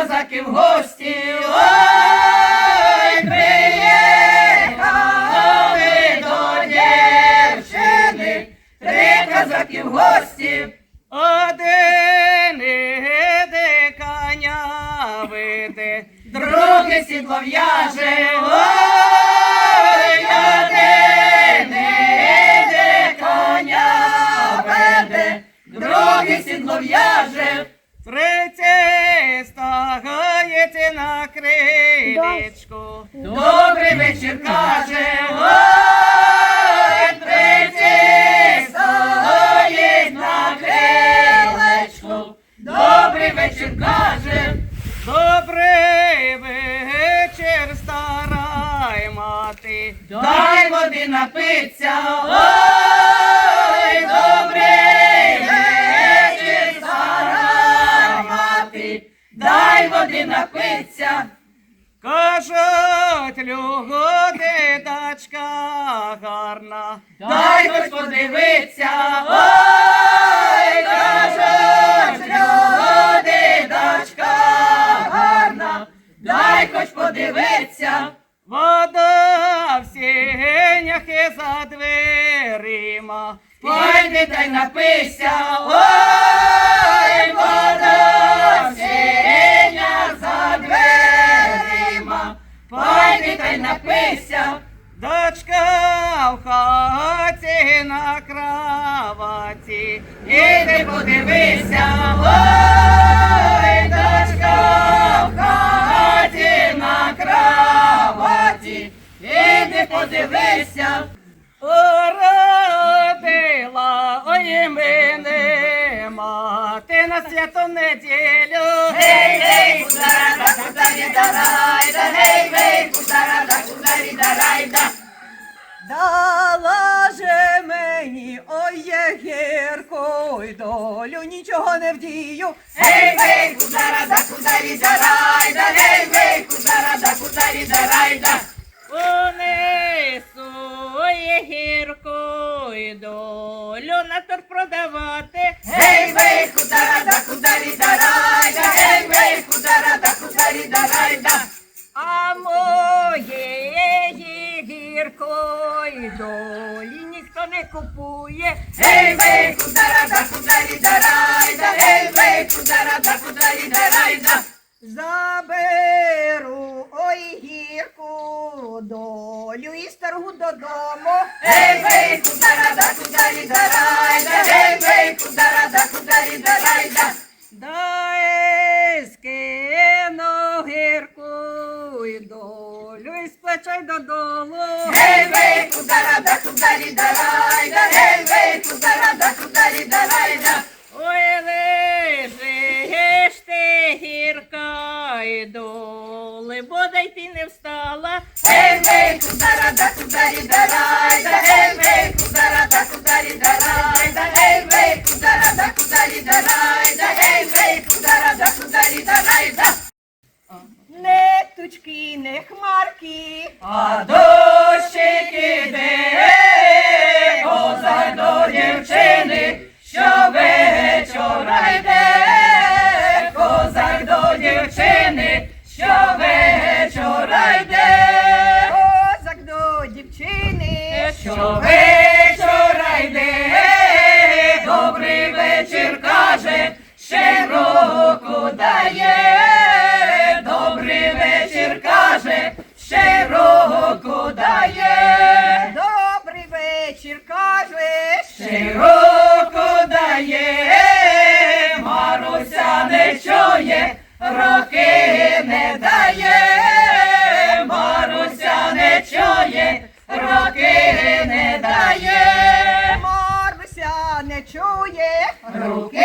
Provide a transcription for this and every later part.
козаки в гості, ой, приїхали до дівчини, три козаки в гості, Один іде коня веде, другий сідло в'яже, ой, один іде коня веде, другий сідло в'яже. Мати. дай води напиться, ой, добрий вечір, стара мати, дай води напиться. Кажуть, люди, дочка гарна. Дай хоч подивиться, ой, кажуть, люди, дочка гарна, дай хоч подивиться, Вода в сінях і за дверима. пойди та й напися, ой, вода синя за дверима, пойди та й напися. Дочка в хаті на кроваті. Іди подивися, ой, дочка в хаті кроваті, іди подивися, Породила ой мене мати на святу неділю. гей, гей, кударада, кударі дарайда, гей, гей, кударада, кударі дарайда. Дала же мені, ой, гірко, ой, долю, нічого не вдію. Гей, гей, кударада, кударі дарайда, гей, гей, кударада, кударі дарайда. Унесу ой, гірку й долю на торт продавати. Гей, гей, кударада, кударі дарайда, гей, гей, кударада, кударі дарайда. А моєї гіркої долі ніхто не купує. Гей, гей, кударада, кударі дарайда, гей, гей, кударада, кударі дарайда. Заберу, ой, гірку долю і стару додому. Гей, гей, кударада, кударі дарайда, гей, гей, кударада, кударі дарайда. Дай скину гірку долю і сплечай додолу. Гей, гей, кударада, кударі дарайда, гей, гей, кударада, кударі дарайда. Ой, лежиш ти гірка і доли, бодай ти не встала. Гей, гей, кударада, кударі дарайда, Roque.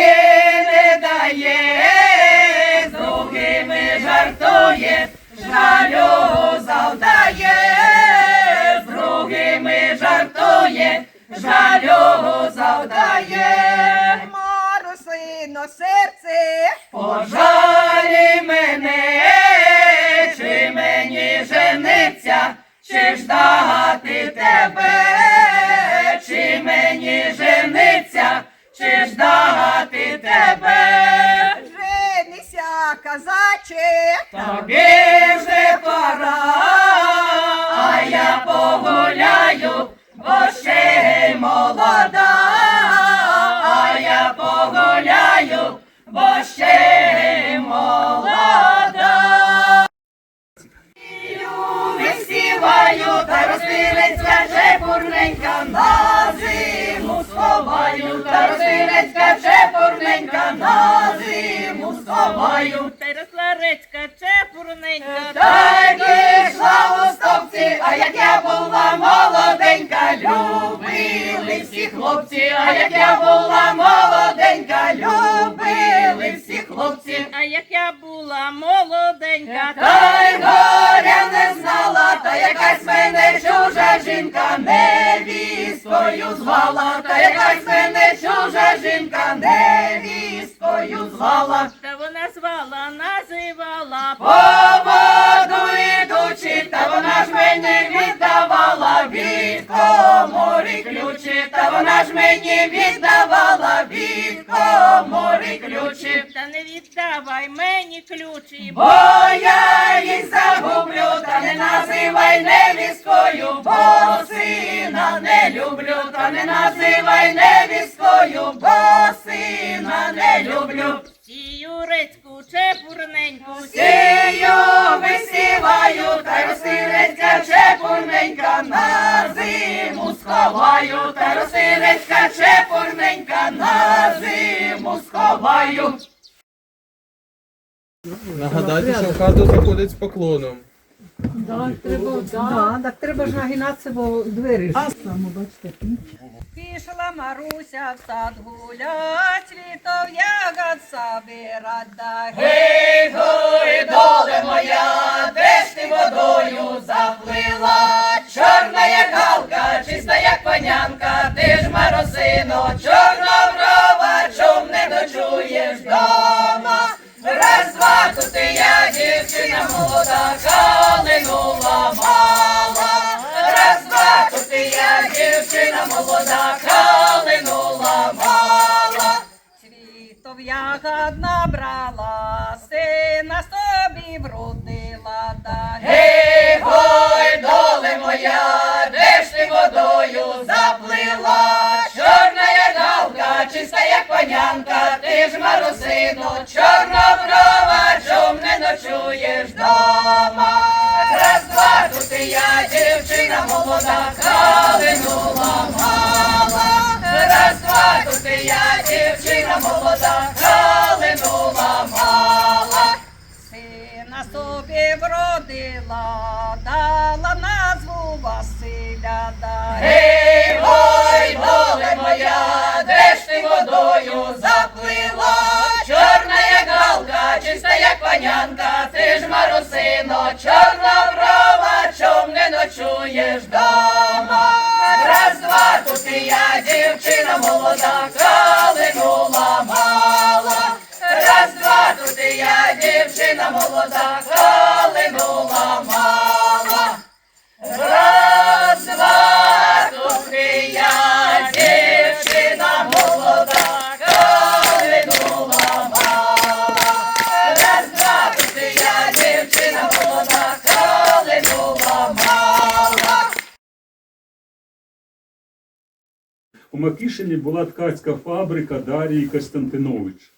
На зиму сховаю. Та й росла речка чепурненька, Та й пішла у стопці, а як я була молоденька, любили всі хлопці, а як я була молоденька, любили всі хлопці. а як я була молоденька, Та й горя не знала, та якась мене чужа жінка невісткою звала, та якась мене чужа жінка невісткою звала. та вона звала, називала, По воду ідучи, та вона ж мені віддавала. Від комори ключі, та вона ж мені віддавала. Від комори ключі. та не віддавай мені ключі, Бо я їх загублю, та не називай невісткою, бо сина не люблю, та не називай невісткою, бо сина не люблю. Сію чепурненьку, Сію висіваю, та й росинецька чепурненька на зиму сховаю, та й чепурненька на зиму сховаю. Нагадайте, що в хату заходить з поклоном. Да, так треба ж нагинатися, бо двері ж. Пішла Маруся в сад гулять, літов ягод собирать да Гей, гой, доле моя, де ж ти водою заплила? Чорна як галка, чиста як панянка, ти ж маросино, чорна брова, чом не дочуєш дома. Раз, два, тут і я, дівчина молода, калину ламала. Раз, два, тут і я, дівчина молода, калину ламала. Цвітов ягод набрала, сина собі вродила Гей, гой, доле моя, панянка, ти ж марусино, чорна брова, чом не ночуєш дома. Раз, два, тут і я, дівчина молода, калину ламала. Раз, два, тут і я, дівчина молода, калину ламала. Сина собі вродила, марусино, чорна брова, чом не ночуєш дома. Раз, два, тут і я, дівчина молода, калину ламала. Раз, два, тут і я, дівчина молода, калину У Макішині була ткацька фабрика Дарії Костянтинович.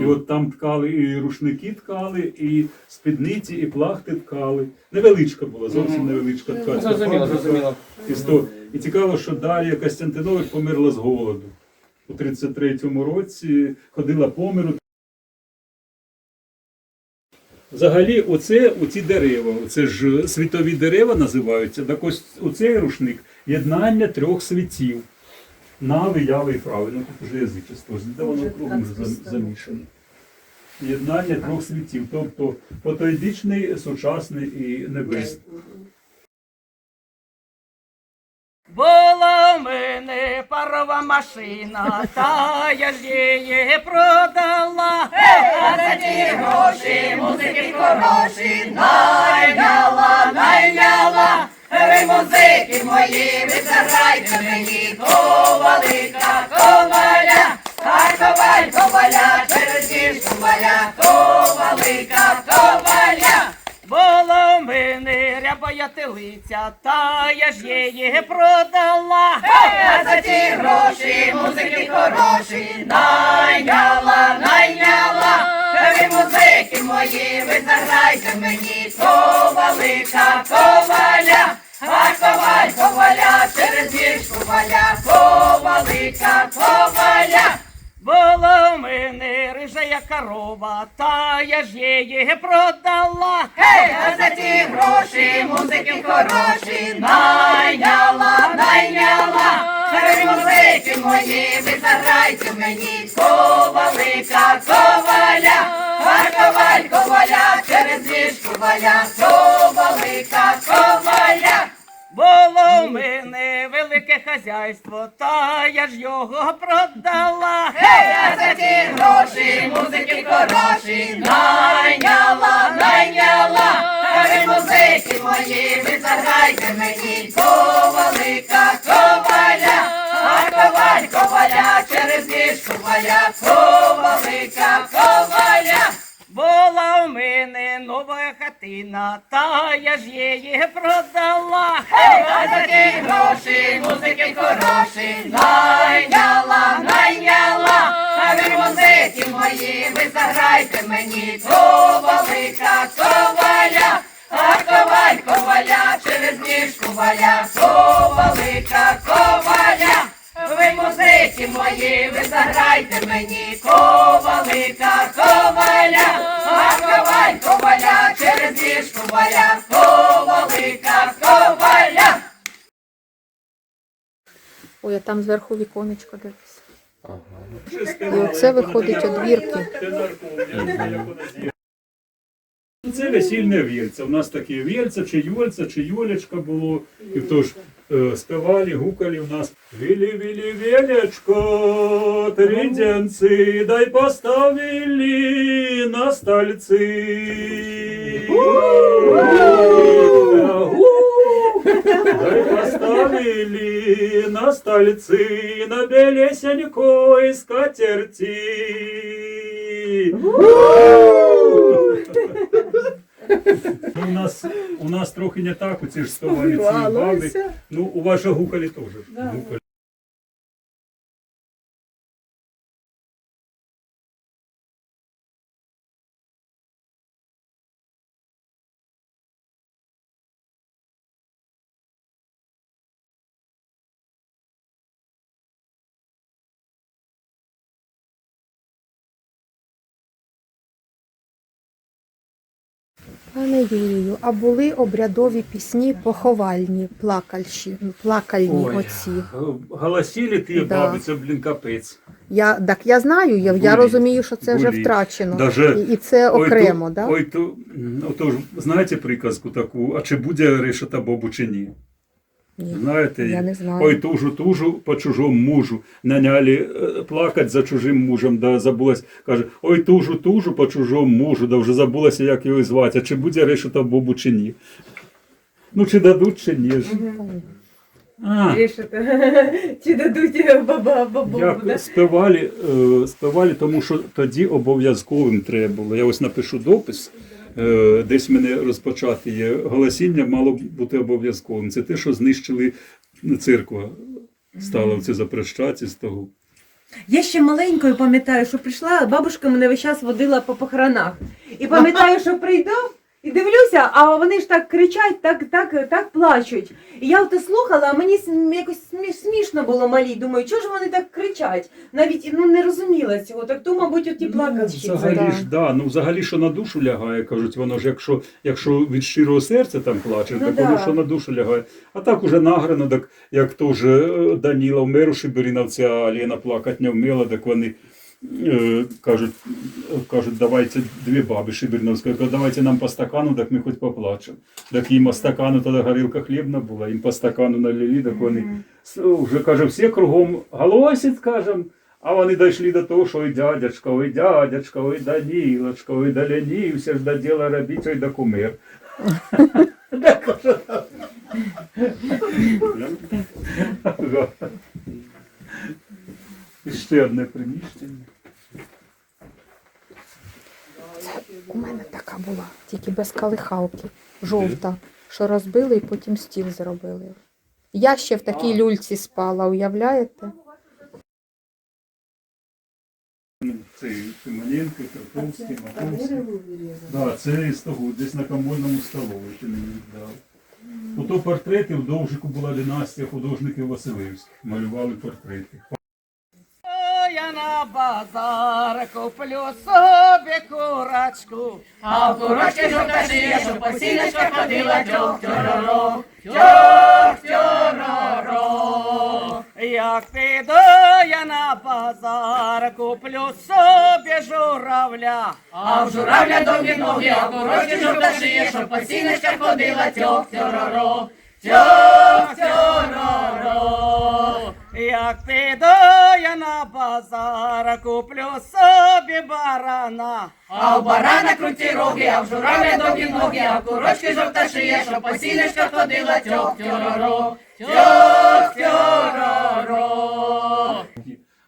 І от там ткали і рушники ткали, і спідниці, і плахти ткали. Невеличка була, зовсім невеличка ткацька Зрозуміло, фабрика. зрозуміло. І, сто- і цікаво, що Дар'я Костянтинович померла з голоду. У 33-му році ходила по миру. Взагалі, оце, оці дерева, це ж світові дерева називаються. Так ось оцей рушник єднання трьох світів. Нави, яви і прави. Ну вже язичество, де воно кругом замішане. Єднання трьох світів, тобто потойбічний, сучасний і небесний. Була в мене парова машина, та я ж її продала. А за ті гроші, музики хороші, найняла, найняла. Музики мої, ви заграйте мені ковалика, коваля, а коваль, коваля, через ніж коваля, ковалика, коваля. Була в мене рябая телиця, та я ж її продала. А за ті гроші, музики хороші, найняла, найняла. Ви музики мої, ви заграйте мені ковалика, коваля. Була в мене рижая корова, та я ж її продала. Гей, а за ті гроші музики хороші найняла, найняла. Гей, музики мої, ви заграйте мені ковалика, коваля, а коваль коваля через ніжку валя, ковалика, коваля. Було в мене велике хазяйство, та я ж його продала. Гей, а за ті гроші музики хороші найняла, найняла. Гей, музики мої, ви заграйте мені ковалика, коваля, а коваль коваля через ніжку валя, ковалика, коваля. Була в мене нова хатина, та я ж її продала. Гей, а за ті гроші музики хороші найняла, найняла. А ви музики мої, ви заграйте мені ковалика, коваля, а коваль коваля через ніжку валя, ковалика, коваля. Ви мої, ви заграйте мені ковалика, коваля, а коваль коваля через ніжку валя, ковалика, коваля. Ой, а там зверху віконечко дивись. І оце виходить одвірки. Це весільне вільце. У нас таке вільце, чи юльце, чи юлечка було. І тож співали, гукали у нас Вілі, вілі, вілечко, триденці, дай поставили на стальці. Дай поставили на стальці, на белесенькой скатерти. Ну, у нас у нас трохи не так, оці ж співали ці баби. Ну, у вас же гукали теж. Гукали. Пане Юрію, а були обрядові пісні поховальні, плакальші, плакальні Ой. оці. Голосили ти, Да. баби, це, блін, капець. Я, так я знаю, я, я Були. розумію, що це вже Були. втрачено. Даже- І, і це окремо, ой, то, да? Ой, то, ну, то ж, знаєте приказку таку, а чи буде решета Бобу чи ні? Ні. Знаєте, Я не знаю. ой, тужу, тужу по чужому мужу. Наняли е, плакать за чужим мужем, да забулась. Каже, ой, тужу, тужу по чужому мужу, да вже забулася, як його звати. А чи буде решета Бобу чи ні? Ну, чи дадуть, чи ні ж. А, Чи дадуть баба бабу? як співали, е, співали, тому що тоді обов'язковим треба було. Я ось напишу допис, десь мене розпочати є. Голосіння мало бути обов'язковим. Це те, що знищили церква. Стала це запрещати з того. Я ще маленькою пам'ятаю, що прийшла, бабушка мене весь час водила по похоронах. І пам'ятаю, що прийду і дивлюся, а вони ж так кричать, так, так, так плачуть. І я ото слухала, а мені якось смішно було малій. Думаю, чого ж вони так кричать? Навіть ну, не розуміла цього. Так то, мабуть, оті плакальщиці. Взагалі ж, да, ну взагалі, що на душу лягає, кажуть, воно ж якщо, якщо від щирого серця там плаче, Ну так да. воно що на душу лягає. А так уже награно, так як теж е, Даніла вмер у Шиберіновця, а Лена плакать не вміла, так вони кажуть, е, кажуть, давайте дві баби Шиберіновська, кажуть, давайте нам по стакану, так ми хоч поплачемо. Так їм по стакану, тоді горілка хлібна була, їм по стакану налили, так вони вже каже, всі кругом голосять, скажем, а вони дійшли до того, що ой дядячка, ой дядячка, ой Данілочка, ой долянівся ж до діла робити, ой да кумир. І ще одне приміщення. У мене така була, тільки без калихалки, жовта, що розбили і потім стіл зробили. Я ще в такій люльці спала, уявляєте? Це Тимоненко, Карповський, Маковський. Да, це із того, десь на комольному столові ти мені віддав. Ото портрети в Довжику була династія художників Василевських. Малювали портрети. Я на базар куплю собі курочку, А в курочки жовта шия, що по сіночках ходила тьох-тьороро, тьох-тьороро. як піду я на базар, куплю собі журавля. А в журавля довгі ноги, а в курочки жовта шия, що по сіночках ходила тьох-тьороро, тьох-тьороро. Як піду я на базар, куплю собі барана. А в барана круті роги, а в журавля довгі ноги, а в курочки жовта шия, що по сіночках ходила тьох-тьороро, тьох-тьороро.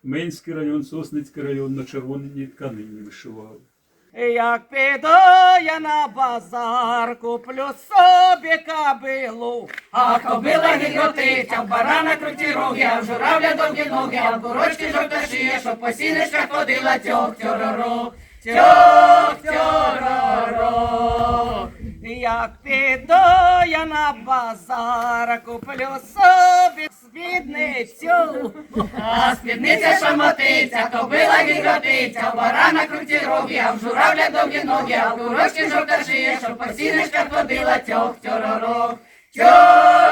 Менський район, Сосницький район на червоній тканині вишивали. Як піду я на базар, куплю собі кабилу. А кобила гіготить, а в барана круті роги, а в журавля довгі ноги, а в курочки жовта шия, що по сіночках ходила тьох-тьороро, тьох-тьороро. Як піду я на базар, куплю собі спідницю. А спідниця шамотиться, кобила гіготиться, в барана круті роги, а в журавля довгі ноги, а в курочки жовта шия, що по сіночках ходила тьох-тьороро, тьох-тьороро.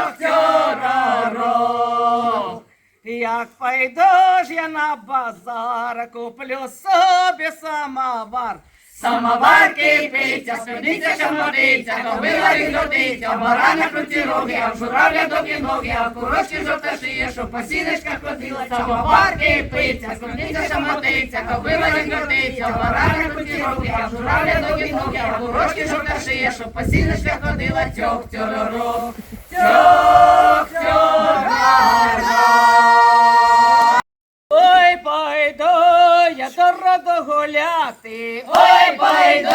Як пойду я на базар, куплю собі самовар. Самовар кипиться, спідниця шамотиться, кобила гіготиться, в барана круті роги, а в журавля довгі ноги, а в курочки жовта шия, що по сіночках ходила, самовар кипиться, спідниця шамотиться, кобила гіготиться, в барана круті роги, а в журавля довгі ноги, а в курочки жовта шия, що по сіночках ходила, тьох-тьороро, тьох-тьох-тьороро. Ой, пойду я до роду гуляти. Ой, пайду,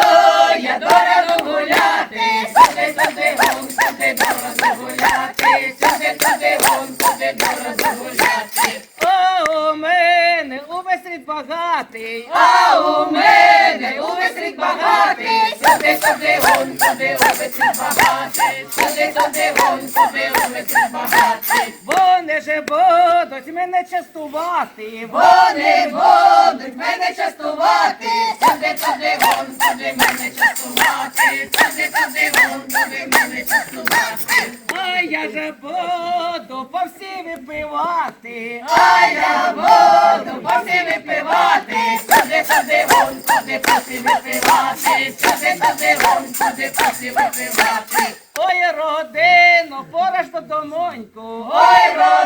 я до раду гуляти, сюди, туди, гон, сюди, до раду гуляти, сюди, туди, гон, сюди, до раду гуляти. О, у мене увесь рід багатий. А у мене увесь рік багатий, сюди, туди, гон, сюди, увесь рік багатий, сюди, туди, гон, сюди, увесь рік багатий. Вони же будуть мене частувати. Вони будуть мене частувати, сюди, туди, гон, сюди, мене частувати, сюди, туди, гон, сюди, мене частувати. А я же буду по всі випивати. А я буду по всі випивати, сюди, туди, гон, сюди, по всі випивати, сюди, туди, гон, сюди, по всі випивати. Ой, родину, пора ж додомоньку. Ой, родина,